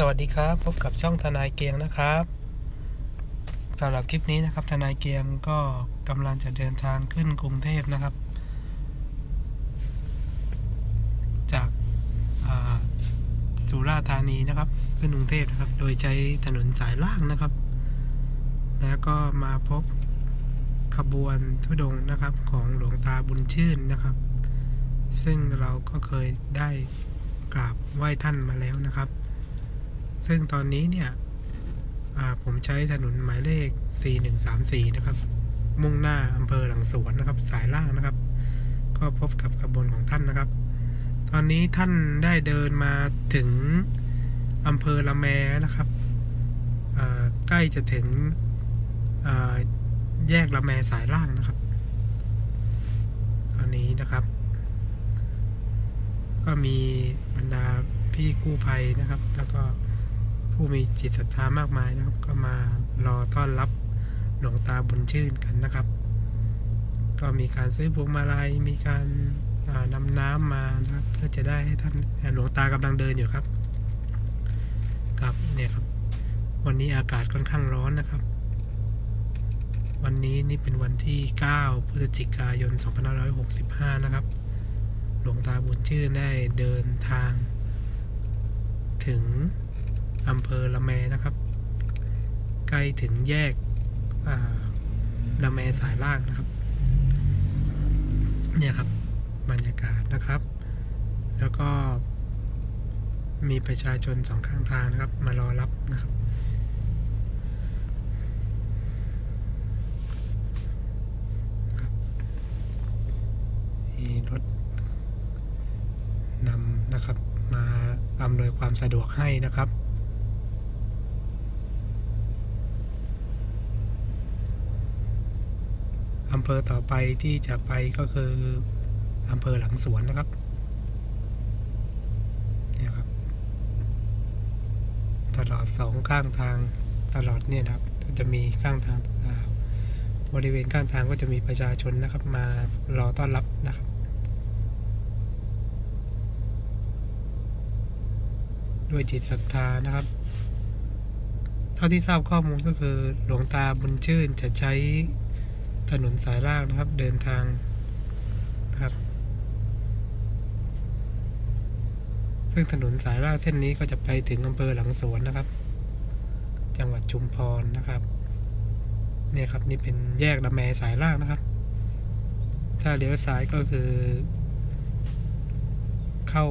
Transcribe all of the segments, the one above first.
สวัสดีครับ พบกับช่องทนายเกียงนะครับสำหรับคลิปนี้นะครับ ทนายเกียงก็กำลังจะเดินทางขึ้นกรุงเทพนะครับ จากาสุราษฎร์ธานีนะครับ ขึ้นกรุงเทพนะครับ โดยใช้ถนนสายล่างนะครับ แล้วก็มาพบขบวนทุดงนะครับของหลวงตาบุญชื่นนะครับ ซึ่งเราก็เคยได้กราบไหว้ท่านมาแล้วนะครับ ซึ่งตอนนี้เนี่ยผมใช้ถนนหมายเลข 4134 นะครับ มุ่งหน้าอำเภอหลังสวนนะครับ สายล่างนะครับ ก็พบกับขบวนของท่านนะครับ ตอนนี้ท่านได้เดินมาถึงอำเภอละแมนะครับใกล้จะถึงแยกละแมสายล่างนะครับ ตอนนี้นะครับ ก็มีบรรดาพี่กู้ภัยนะครับ แล้วก็ ผู้มีจิตศรัทธามากมายนะครับ ก็มารอต้อนรับหลวงตาบุญชื่นกันนะครับ ก็มีการซื้อพวงมาลัยมีการอ่านำน้ำมานะครับเพื่อจะได้ให้ท่านหลวงตากำลังเดินอยู่ครับครับเนี่ยครับ วันนี้อากาศค่อนข้างร้อนนะครับ วันนี้นี่เป็นวันที่ 9 พฤศจิกายน 2565 นะครับ หลวงตาบุญชื่นได้เดินทางถึง อำเภอละแมนะครับ ใกล้ถึงแยกละแมสายล่างนะครับ เนี่ยครับบรรยากาศนะครับ แล้วก็มีประชาชนสองข้างทางนะครับ มารอรับนะครับ มีรถนำนะครับ มาอำนวยความสะดวกให้นะครับ อำเภอต่อไปที่จะไปก็คืออำเภอหลังสวนนะครับเนี่ยครับ ตลอดสองข้างทางตลอดเนี่ยครับ จะมีข้างทางบริเวณข้างทางก็จะมีประชาชนนะครับ มารอต้อนรับนะครับด้วยจิตศรัทธานะครับ เท่าที่ทราบข้อมูลก็คือหลวงตาบุญชื่นจะใช้ ถนนสายล่างนะครับ เดินทางนะครับ ซึ่งถนนสายล่างเส้นนี้ก็จะไปถึงอำเภอหลังสวนนะครับ จังหวัดชุมพรนะครับเนี่ยครับนี่เป็นแยกละแมสายล่างนะครับ ถ้าเลี้ยวซ้ายก็คือ เข้า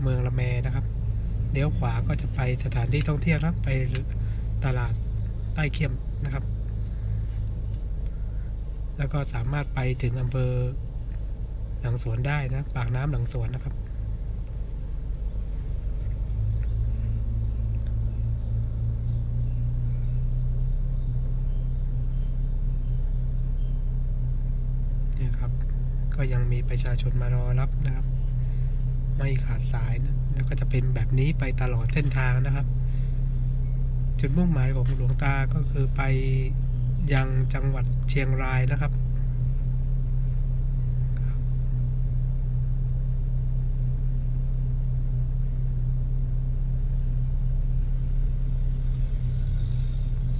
เมืองละแมนะครับ เลี้ยวขวาก็จะไปสถานที่ท่องเที่ยวนะครับ ไปตลาดใต้เขียมนะครับ แล้วก็สามารถไปถึงอำเภอหลังสวนได้นะ ปากน้ำหลังสวนนะครับ เนี่ยครับ ก็ยังมีประชาชนมารอรับนะครับ ไม่ขาดสายนะ แล้วก็จะเป็นแบบนี้ไปตลอดเส้นทางนะครับ จุดมุ่งหมายของหลวงตาก็คือไป ยังจังหวัดเชียงรายนะครับ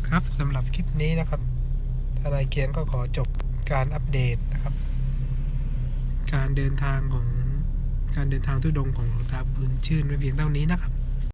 ครับสำหรับคลิปนี้นะครับทนายเกียนก็ขอจบการอัปเดตนะครับ การเดินทางของการเดินทางทุดงของหลวงตาบุญชื่นไว้เพียงเท่านี้นะครับ